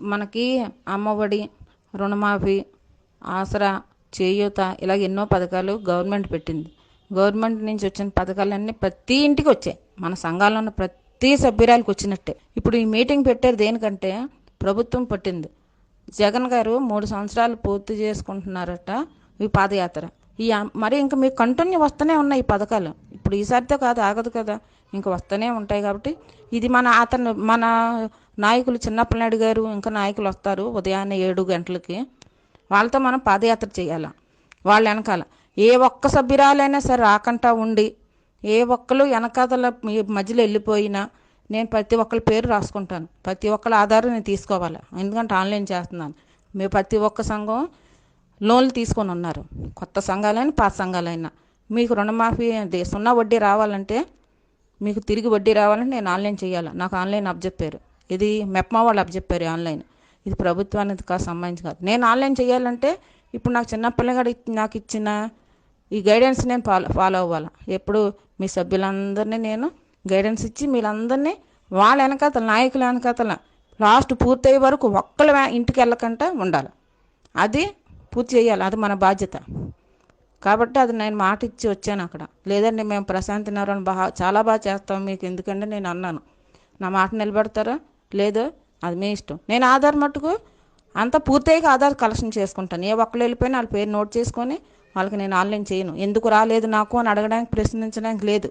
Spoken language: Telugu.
మనకి అమ్మఒడి రుణమాఫీ ఆసరా చేయూత ఇలాగ ఎన్నో పథకాలు గవర్నమెంట్ పెట్టింది. గవర్నమెంట్ నుంచి వచ్చిన పథకాలన్నీ ప్రతి ఇంటికి వచ్చాయి. మన సంఘాల్లో ఉన్న ప్రతి సభ్యురాలకు వచ్చినట్టే. ఇప్పుడు ఈ మీటింగ్ పెట్టారు దేనికంటే ప్రభుత్వం పట్టింది. జగన్ గారు మూడు సంవత్సరాలు పూర్తి చేసుకుంటున్నారట ఈ పాదయాత్ర ఈ మరి ఇంకా మీకు కంటిన్యూ వస్తూనే ఉన్నాయి ఈ పథకాలు. ఇప్పుడు ఈసారితో కాదు ఆగదు కదా. ఇంకా వస్తూనే ఉంటాయి కాబట్టి ఇది మన అతను మన నాయకులు చిన్నప్పలనాయుడు గారు ఇంకా నాయకులు వస్తారు ఉదయాన్నే ఏడు గంటలకి. వాళ్ళతో మనం పాదయాత్ర చేయాలి? వాళ్ళ వెనకాల. ఏ ఒక్క సభ్యురాలైనా సరే రాకుండా ఉండి ఏ ఒక్కరు వెనకాతల మీ మధ్యలో వెళ్ళిపోయినా నేను ప్రతి ఒక్కరి పేరు రాసుకుంటాను. ప్రతి ఒక్కరి ఆధారం నేను తీసుకోవాలి? ఎందుకంటే ఆన్లైన్ చేస్తున్నాను. మేము ప్రతి ఒక్క సంఘం లోన్లు తీసుకొని ఉన్నారు. కొత్త సంఘాలైనా పాత సంఘాలైనా. మీకు రుణమాఫీ సున్నా వడ్డీ రావాలంటే మీకు తిరిగి వడ్డీ రావాలంటే నేను ఆన్లైన్ చేయాలి? నాకు ఆన్లైన్ అప్పచెప్పారు ఇది మెప్మా వాళ్ళు అప్పచెప్పారు చెప్పారు ఆన్లైన్. ఇది ప్రభుత్వానికి కాదు సంబంధించి కాదు. నేను ఆన్లైన్ చేయాలంటే ఇప్పుడు నాకు చిన్న పిల్లగాడు నాకు ఇచ్చిన ఈ గైడెన్స్ నేను ఫాలో ఫాలో అవ్వాలి? ఎప్పుడు మీ సభ్యులందరినీ నేను గైడెన్స్ ఇచ్చి మీరందరినీ వాళ్ళ వెనకాతల నాయకుల వెనకాతల లాస్ట్ పూర్తయ్యే వరకు ఒక్కళ్ళ ఇంటికి వెళ్ళకుండా ఉండాలి. అది పూర్తి చేయాలి. అది మన బాధ్యత. కాబట్టి అది నేను మాట ఇచ్చి వచ్చాను అక్కడ. లేదండి మేము ప్రశాంతి నగరం బాగా చాలా బాగా చేస్తాం మీకు. ఎందుకంటే నేను అన్నాను. నా మాట నిలబెడతారా? లేదో అది మీ ఇష్టం. నేను ఆధార్ మట్టుకు అంత పూర్తయ్యాక ఆధార్ కలెక్షన్ చేసుకుంటాను. ఏ ఒక్కరు వెళ్ళిపోయినా వాళ్ళ పేరు నోట్ చేసుకొని వాళ్ళకి నేను ఆన్లైన్ చేయను. ఎందుకు రాలేదు నాకు అని అడగడానికి ప్రశ్నించడానికి లేదు.